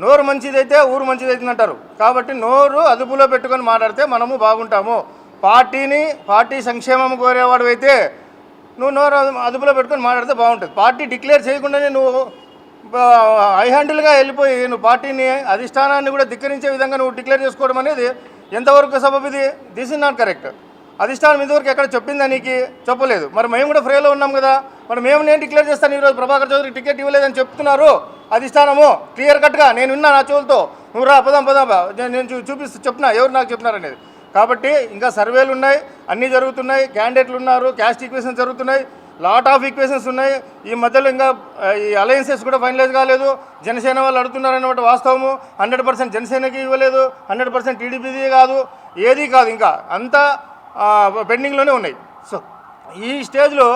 నోరు మంచిదైతే ఊరు మంచిదైతుంది అంటారు కాబట్టి నోరు అదుపులో పెట్టుకొని మాట్లాడితే మనము బాగుంటాము. పార్టీని పార్టీ సంక్షేమం కోరేవాడు అయితే నువ్వు నోరు అదుపులో పెట్టుకొని మాట్లాడితే బాగుంటుంది. పార్టీ డిక్లేర్ చేయకుండానే నువ్వు హై హ్యాండిల్గా వెళ్ళిపోయి నువ్వు పార్టీని అధిష్టానాన్ని కూడా ధిక్కరించే విధంగా నువ్వు డిక్లేర్ చేసుకోవడం అనేది ఎంతవరకు సబబు దిస్ ఇస్ నాట్ కరెక్ట్ అధిష్టానం ఇదివరకు ఎక్కడ చెప్పిందా నీకు? చెప్పలేదు. మరి మేము కూడా ఫ్రీలో ఉన్నాం కదా. మరి మేము నేను డిక్లేర్ చేస్తాను ఈరోజు ప్రభాకర్ చౌదరి టికెట్ ఇవ్వలేదని చెప్తున్నారు. అధిష్టానము క్లియర్ కట్గా నేను విన్నా నా చెవులతో. నువ్వు రా పదాం పదాం నేను చూపిస్తూ చెప్తున్నా ఎవరు నాకు చెప్తున్నారు అనేది. కాబట్టి ఇంకా సర్వేలు ఉన్నాయి అన్నీ జరుగుతున్నాయి క్యాండిడేట్లు ఉన్నారు క్యాస్ట్ ఈక్వేషన్స్ జరుగుతున్నాయి లాట్ ఆఫ్ ఈక్వేషన్స్ ఉన్నాయి. ఈ మధ్యలో ఇంకా ఈ అలయన్సెస్ కూడా ఫైనలైజ్ కాలేదు. జనసేన వాళ్ళు అడుగుతున్నారన్నమాట వాస్తవము. హండ్రెడ్ పర్సెంట్ జనసేనకి ఇవ్వలేదు హండ్రెడ్ పర్సెంట్ టీడీపీది కాదు ఏది కాదు. ఇంకా అంతా పెండింగ్లోనే ఉన్నాయి. సో ఈ స్టేజ్లో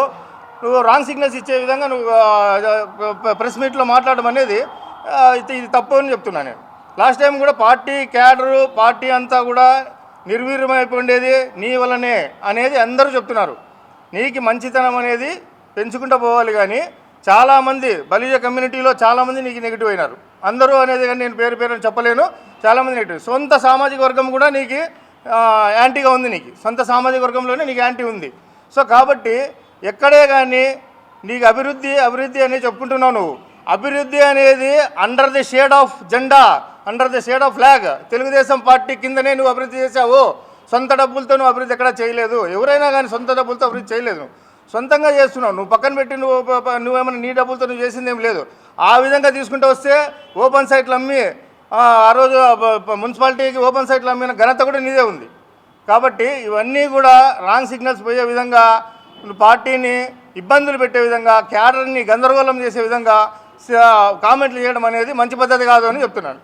నువ్వు రాంగ్ సిగ్నల్స్ ఇచ్చే విధంగా నువ్వు ప్రెస్ మీట్లో మాట్లాడడం అనేది ఇది తప్పు అని చెప్తున్నాను నేను. లాస్ట్ టైం కూడా పార్టీ క్యాడరు పార్టీ అంతా కూడా నిర్వీర్యమైపోయిండేది నీ వల్లనే అనేది అందరూ చెప్తున్నారు. నీకు మంచితనం అనేది పెంచుకుంటూ పోవాలి కానీ చాలామంది బలిజ కమ్యూనిటీలో చాలామంది నీకు నెగిటివ్ అయినారు. అందరూ అనేది కానీ నేను పేరు పేరు చెప్పలేను. చాలామంది నెగిటివ్. సొంత సామాజిక వర్గం కూడా నీకు యాంటీగా ఉంది నీకు. సొంత సామాజిక వర్గంలోనే నీకు యాంటీ ఉంది. సో కాబట్టి ఎక్కడే కానీ నీకు అభివృద్ధి అభివృద్ధి అని చెప్పుకుంటున్నావు నువ్వు. అభివృద్ధి అనేది అండర్ ది షేడ్ ఆఫ్ జెండా under the shade of flag Telugu Desam party కిందనే నువ్వు అభివృద్ధి చేశావు. సొంత డబ్బులతో నువ్వు అభివృద్ధి ఎక్కడా చేయలేదు. ఎవరైనా కానీ సొంత డబ్బులతో అభివృద్ధి చేయలేదు. సొంతంగా చేస్తున్నావు. నువ్వు పక్కన పెట్టి నువ్వు నువ్వేమైనా నీ డబ్బులతో నువ్వు చేసిందేం లేదు. ఆ విధంగా తీసుకుంటూ వస్తే ఓపెన్ సైట్లు అమ్మి ఆ రోజు మున్సిపాలిటీకి ఓపెన్ సైట్లు అమ్మిన ఘనత కూడా నీదే ఉంది. కాబట్టి ఇవన్నీ కూడా రాంగ్ సిగ్నల్స్ పోయే విధంగా పార్టీని ఇబ్బందులు పెట్టే విధంగా క్యాడర్ని గందరగోళం చేసే విధంగా కామెంట్లు చేయడం అనేది మంచి పద్ధతి కాదు అని చెప్తున్నాను.